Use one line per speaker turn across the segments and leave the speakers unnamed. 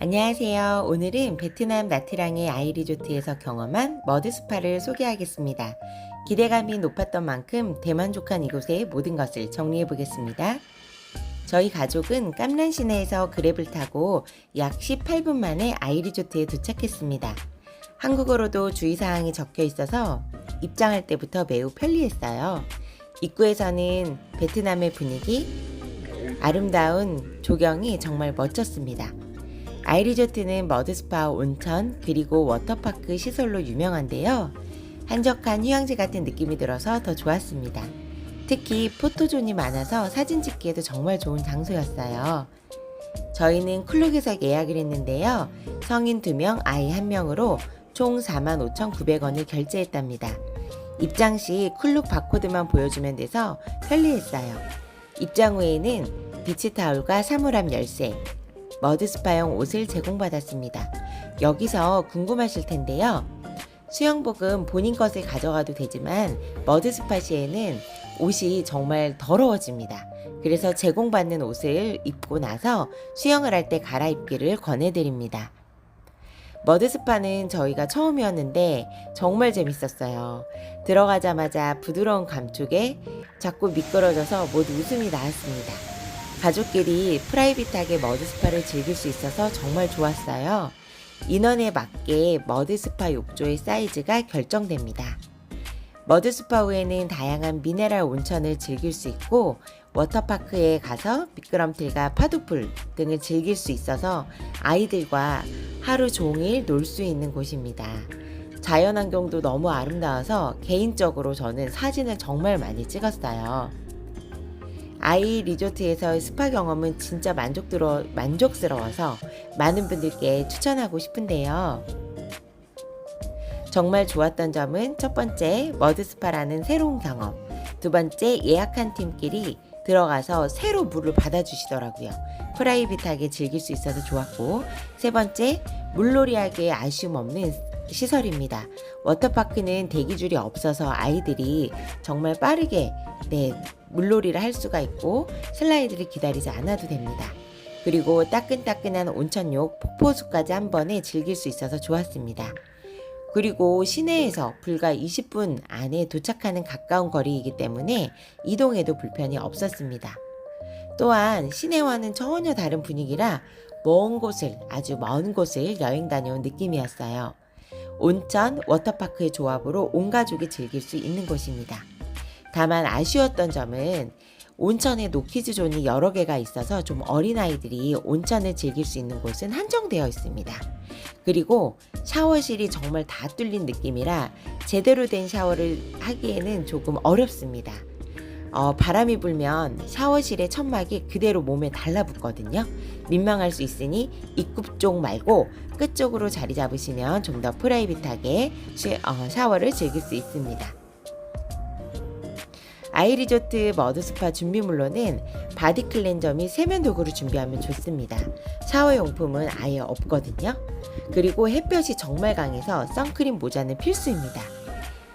안녕하세요. 오늘은 베트남 나트랑의 아이리조트에서 경험한 머드 스파를 소개하겠습니다. 기대감이 높았던 만큼 대만족한 이곳의 모든 것을 정리해 보겠습니다. 저희 가족은 깜란 시내에서 그랩을 타고 약 18분 만에 아이리조트에 도착했습니다. 한국어로도 주의사항이 적혀 있어서 입장할 때부터 매우 편리했어요. 입구에서는 베트남의 분위기, 아름다운 조경이 정말 멋졌습니다. 아이리조트는 머드스파, 온천, 그리고 워터파크 시설로 유명한데요. 한적한 휴양지 같은 느낌이 들어서 더 좋았습니다. 특히 포토존이 많아서 사진 찍기에도 정말 좋은 장소였어요. 저희는 클룩에서 예약을 했는데요. 성인 2명, 아이 1명으로 총 45,900원을 결제했답니다. 입장 시 클룩 바코드만 보여주면 돼서 편리했어요. 입장 후에는 비치 타올과 사물함 열쇠, 머드스파용 옷을 제공받았습니다. 여기서 궁금하실 텐데요. 수영복은 본인 것을 가져가도 되지만 머드스파 시에는 옷이 정말 더러워집니다. 그래서 제공받는 옷을 입고 나서 수영을 할 때 갈아입기를 권해드립니다. 머드스파는 저희가 처음이었는데 정말 재밌었어요. 들어가자마자 부드러운 감촉에 자꾸 미끄러져서 모두 웃음이 나왔습니다. 가족끼리 프라이빗하게 머드스파를 즐길 수 있어서 정말 좋았어요. 인원에 맞게 머드스파 욕조의 사이즈가 결정됩니다. 머드스파 후에는 다양한 미네랄 온천을 즐길 수 있고 워터파크에 가서 미끄럼틀과 파도풀 등을 즐길 수 있어서 아이들과 하루 종일 놀 수 있는 곳입니다. 자연환경도 너무 아름다워서 개인적으로 저는 사진을 정말 많이 찍었어요. 아이 리조트에서의 스파 경험은 진짜 만족들어, 만족스러워서 많은 분들께 추천하고 싶은데요. 정말 좋았던 점은 첫 번째, 머드스파라는 새로운 경험. 두 번째, 예약한 팀끼리 들어가서 새로 물을 받아주시더라고요. 프라이빗하게 즐길 수 있어서 좋았고, 세 번째, 물놀이하기에 아쉬움 없는 시설입니다. 워터파크는 대기줄이 없어서 아이들이 정말 빠르게 네, 물놀이를 할 수가 있고 슬라이드를 기다리지 않아도 됩니다. 그리고 따끈따끈한 온천욕, 폭포수까지 한 번에 즐길 수 있어서 좋았습니다. 그리고 시내에서 불과 20분 안에 도착하는 가까운 거리이기 때문에 이동에도 불편이 없었습니다. 또한 시내와는 전혀 다른 분위기라 먼 곳을, 아주 먼 곳을 여행 다녀온 느낌이었어요. 온천, 워터파크의 조합으로 온 가족이 즐길 수 있는 곳입니다. 다만 아쉬웠던 점은 온천에 노키즈 존이 여러 개가 있어서 좀 어린아이들이 온천을 즐길 수 있는 곳은 한정되어 있습니다. 그리고 샤워실이 정말 다 뚫린 느낌이라 제대로 된 샤워를 하기에는 조금 어렵습니다. 어, 바람이 불면 샤워실의 천막이 그대로 몸에 달라붙거든요. 민망할 수 있으니 입구 쪽 말고 끝 쪽으로 자리 잡으시면 좀 더 프라이빗하게 시- 어, 샤워를 즐길 수 있습니다. 아이리조트 머드스파 준비물로는 바디 클렌저 및 세면 도구를 준비하면 좋습니다. 샤워 용품은 아예 없거든요. 그리고 햇볕이 정말 강해서 선크림 모자는 필수입니다.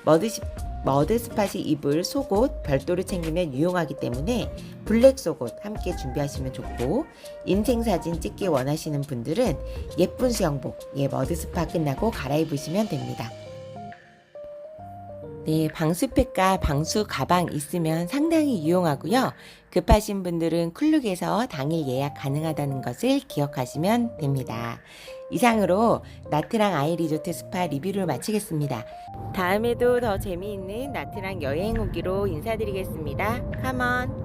머드시, 머드 스팟이 입을 속옷 별도로 챙기면 유용하기 때문에 블랙 속옷 함께 준비하시면 좋고 인생 사진 찍기 원하시는 분들은 예쁜 수영복, 예, 머드스파 끝나고 갈아입으시면 됩니다. 네, 방수팩과 방수 가방 있으면 상당히 유용하고요. 급하신 분들은 쿨룩에서 당일 예약 가능하다는 것을 기억하시면 됩니다. 이상으로 나트랑 아이 리조트 스파 리뷰를 마치겠습니다. 다음에도 더 재미있는 나트랑 여행 후기로 인사드리겠습니다. 컴온!